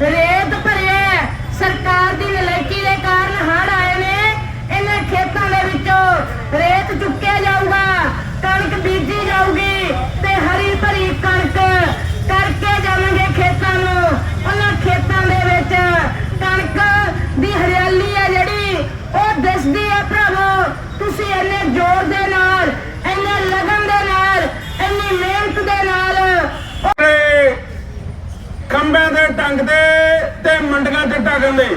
Ready? ਢਾਗਣ ਦੇ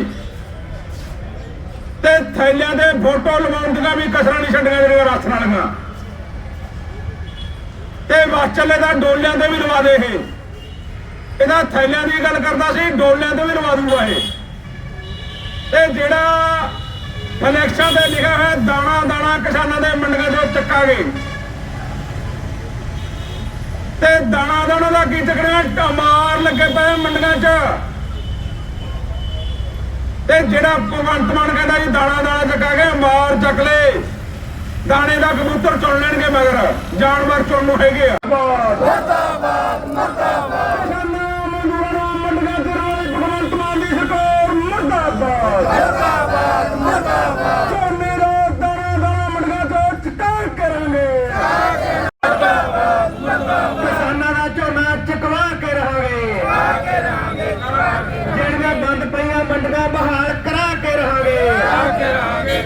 ਤੇ ਥੈਲਿਆਂ ਦੇ ਫੋਟੋ ਲਵਾਉਣ ਦੀਆਂ ਵੀ ਕਸਰਾਂ ਨਹੀਂ ਛੱਡੀਆਂ ਜਿਹੜੀਆਂ ਰਾਸਣ ਵਾਲੀਆਂ ਤੇ ਵਾਚਲੇ ਦਾ ਡੋਲਿਆਂ ਤੇ ਵੀ ਲਵਾ ਦੇ ਇਹ। ਇਹਦਾ ਥੈਲਿਆਂ ਦੀ ਗੱਲ ਕਰਦਾ ਸੀ, ਡੋਲਿਆਂ ਤੇ ਵੀ ਲਵਾ ਦੂਗਾ ਇਹ। ਤੇ ਜਿਹੜਾ ਕਨੈਕਸ਼ਨ ਤੇ ਲਿਖਿਆ ਹੈ ਦਾਣਾ ਦਾਣਾ ਕਿਸਾਨਾਂ ਦੇ ਮੰਡੀਆਂ ਚੱਕਾ ਗਏ ਤੇ ਦਾਣਾ ਦਾਣਾ ਦਾ ਕੀ ਚੱਕਣਾ ਟਮਾਰ ਲੱਗੇ ਪਏ ਮੰਡੀਆਂ 'ਚ। ਤੇ ਜਿਹੜਾ ਭਗਵੰਤ ਮਾਨ ਕਹਿੰਦਾ ਜੀ ਦਾਣਾ ਦਾਣਾ ਚੱਕਾ ਗਿਆ ਮਾਰ ਚੱਕ ਲੈ। ਦਾਣੇ ਦਾ ਕਬੂਤਰ ਚੁਣ ਲੈਣਗੇ ਮਗਰ। ਜਾਨਵਰ ਚੁਣ ਹੈਗੇ ਆ ਮਰਦਾਬਾਦ ਮਰਦਾਬਾਦ ਕਿਸਾਨਾਂ ਮਜ਼ਦੂਰਾਂ ਨੂੰ ਮੰਡੀਆਂ 'ਚ ਰੋਜ਼ ਭਗਵੰਤ ਮਾਨ ਦੀ ਸਰਕਾਰ ਮਰਦਾਬਾਦ ਮਰਦਾਬਾਦ ਮਰਦਾਬਾਦ ਝੋਨੇ ਦਾ ਦਾਣਾ ਦਾਣਾ ਮੰਡੀਆਂ 'ਚ ਚੁਕਾ ਕਰਾਂਗੇ ਕਿਸਾਨਾਂ ਦਾ ਝੋਨਾ ਚੁਕਵਾ ਕੇ ਰਹਾਂਗੇ ਜਿਹੜੀਆਂ ਬੰਦ ਮੰਡੀਆਂ ਬਹਾਲ ਕਰਾ ਕੇ ਰਹਾਂਗੇ।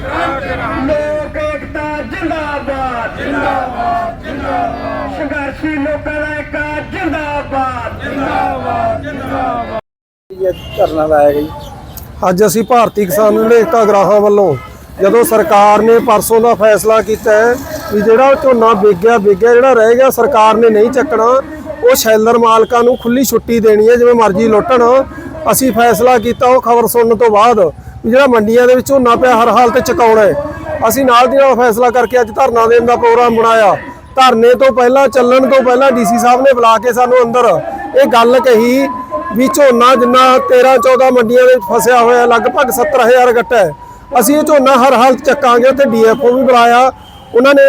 ਲੋਕ ਏਕਤਾ ਜਿੰਦਾਬਾਦ। ਜਿੰਦਾਬਾਦ ਜਿੰਦਾਬਾਦ। ਸੰਘਰਸ਼ੀ ਲੋਕਾਂ ਦਾ ਏਕਾ ਜਿੰਦਾਬਾਦ। ਧਰਨਾ ਲਾਇਆ ਜੀ। ਅੱਜ ਅਸੀਂ ਭਾਰਤੀ ਕਿਸਾਨ ਏਕਤਾ ਗਰਾਹਾਂ ਵੱਲੋਂ ਜਦੋਂ ਸਰਕਾਰ ਨੇ ਪਰਸੋਂ ਦਾ ਫੈਸਲਾ ਕੀਤਾ ਹੈ ਵੀ ਜਿਹੜਾ ਝੋਨਾ ਵਿਕ ਗਿਆ ਵਿਕ ਗਿਆ ਜਿਹੜਾ ਰਹਿ ਗਿਆ ਸਰਕਾਰ ਨੇ ਨਹੀਂ ਚੱਕਣਾ ਉਹ ਸ਼ੈਲਰ ਮਾਲਕਾਂ ਨੂੰ ਖੁੱਲੀ ਛੁੱਟੀ ਦੇਣੀ ਹੈ ਜਿਵੇਂ ਮਰਜ਼ੀ ਲੁੱਟਣ। ਅਸੀਂ ਫੈਸਲਾ ਕੀਤਾ, ਉਹ ਖਬਰ ਸੁਣਨ ਤੋਂ ਬਾਅਦ ਵੀ ਜਿਹੜਾ ਮੰਡੀਆਂ ਦੇ ਵਿੱਚ ਝੋਨਾ ਪਿਆ, ਹਰ ਹਾਲਤ ਚਕਾਉਣਾ ਹੈ। ਅਸੀਂ ਨਾਲ ਦੀ ਨਾਲ ਫੈਸਲਾ ਕਰਕੇ ਅੱਜ ਧਰਨਾ ਦੇਣ ਦਾ ਪ੍ਰੋਗਰਾਮ ਬਣਾਇਆ। ਧਰਨੇ ਤੋਂ ਪਹਿਲਾਂ, ਚੱਲਣ ਤੋਂ ਪਹਿਲਾਂ ਡੀਸੀ ਸਾਹਿਬ ਨੇ ਬੁਲਾ ਕੇ ਸਾਨੂੰ ਅੰਦਰ ਇਹ ਗੱਲ ਕਹੀ ਵੀ ਝੋਨਾ ਜਿੰਨਾ 13 14 ਮੰਡੀਆਂ ਦੇ ਵਿੱਚ ਫਸਿਆ ਹੋਇਆ, ਲਗਭਗ 70000 ਗੱਟਾ ਹੈ। ਅਸੀਂ ਇਹ ਝੋਨਾ ਹਰ ਹਾਲਤ ਚੱਕਾਂਗੇ, ਉੱਥੇ ਡੀਐਫਓ ਵੀ ਬੁਲਾਇਆ। ਉਹਨਾਂ ਨੇ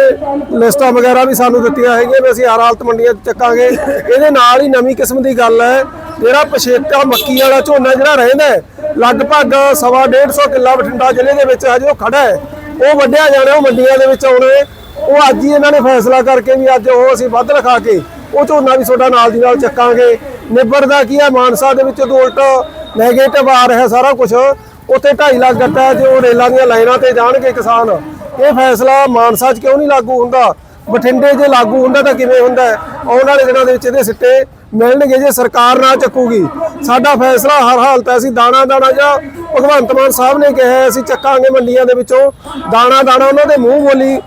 ਲਿਸਟਾਂ ਵਗੈਰਾ ਵੀ ਸਾਨੂੰ ਦਿੱਤੀਆਂ ਹੈਗੀਆਂ ਵੀ ਅਸੀਂ ਹਰ ਹਾਲਤ ਮੰਡੀਆਂ 'ਚ ਚੱਕਾਂਗੇ। ਇਹਦੇ ਨਾਲ ਹੀ ਨਵੀਂ ਕਿਸਮ ਦੀ ਗੱਲ ਹੈ ਜਿਹੜਾ ਪਛੇਤਾ ਮੱਕੀ ਵਾਲਾ ਝੋਨਾ ਜਿਹੜਾ ਰਹਿੰਦਾ ਲਗਭਗ ਸਵਾ 150 ਕਿੱਲਾ ਬਠਿੰਡਾ ਜ਼ਿਲ੍ਹੇ ਦੇ ਵਿੱਚ ਹਜੇ ਉਹ ਖੜਾ ਹੈ। ਉਹ ਵੱਢਿਆ ਜਾਣਾ ਉਹ ਮੰਡੀਆਂ ਦੇ ਵਿੱਚ ਆਉਣੇ। ਉਹ ਅੱਜ ਹੀ ਇਹਨਾਂ ਨੇ ਫੈਸਲਾ ਕਰਕੇ ਵੀ ਅੱਜ ਉਹ ਅਸੀਂ ਵੱਧ ਰਖਾ ਕੇ ਉਹ ਝੋਨਾ ਵੀ ਤੁਹਾਡਾ ਨਾਲ ਦੀ ਨਾਲ ਚੱਕਾਂਗੇ। ਨਿੱਬਰ ਦਾ ਕੀ ਹੈ? ਮਾਨਸਾ ਦੇ ਵਿੱਚ ਤੋਂ ਉਲਟ ਨੈਗੇਟਿਵ ਆ ਰਿਹਾ ਸਾਰਾ ਕੁਝ ਉੱਥੇ 2.5 ਲੱਖ ਗੱਟਾ ਹੈ ਜੋ ਰੇਲਾਂ ਦੀਆਂ ਲਾਈਨਾਂ ਤੇ ਜਾਣਗੇ ਕਿਸਾਨ। ਇਹ ਫੈਸਲਾ ਮਾਨਸਾ 'ਚ ਕਿਉਂ ਨਹੀਂ ਲਾਗੂ ਹੁੰਦਾ? ਬਠਿੰਡੇ ਜੇ ਲਾਗੂ ਹੁੰਦਾ ਤਾਂ ਕਿਵੇਂ ਹੁੰਦਾ? ਆਉਣ ਵਾਲੇ ਦਿਨਾਂ ਦੇ ਵਿੱਚ ਇਹਦੇ ਸਿੱਟੇ ਮਿਲਣਗੇ ਜੇ ਸਰਕਾਰ ਨਾ ਚੱਕੂਗੀ। ਸਾਡਾ ਫੈਸਲਾ ਹਰ ਹਾਲਤ ਹੈ ਅਸੀਂ ਦਾਣਾ ਦਾਣਾ ਜਾਂ ਭਗਵੰਤ ਮਾਨ ਸਾਹਿਬ ਨੇ ਕਿਹਾ ਅਸੀਂ ਚੱਕਾਂਗੇ ਮੰਡੀਆਂ ਦੇ ਵਿੱਚੋਂ। ਦਾਣਾ ਦਾਣਾ ਉਹਨਾਂ ਦੇ ਮੂੰਹ ਬੋਲੀ,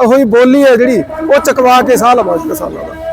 ਉਹੀ ਬੋਲੀ ਹੈ ਜਿਹੜੀ, ਉਹ ਚਕਵਾ ਕੇ ਸਾਹ ਲਵਾਂਗੇ ਕਿਸਾਨਾਂ ਦਾ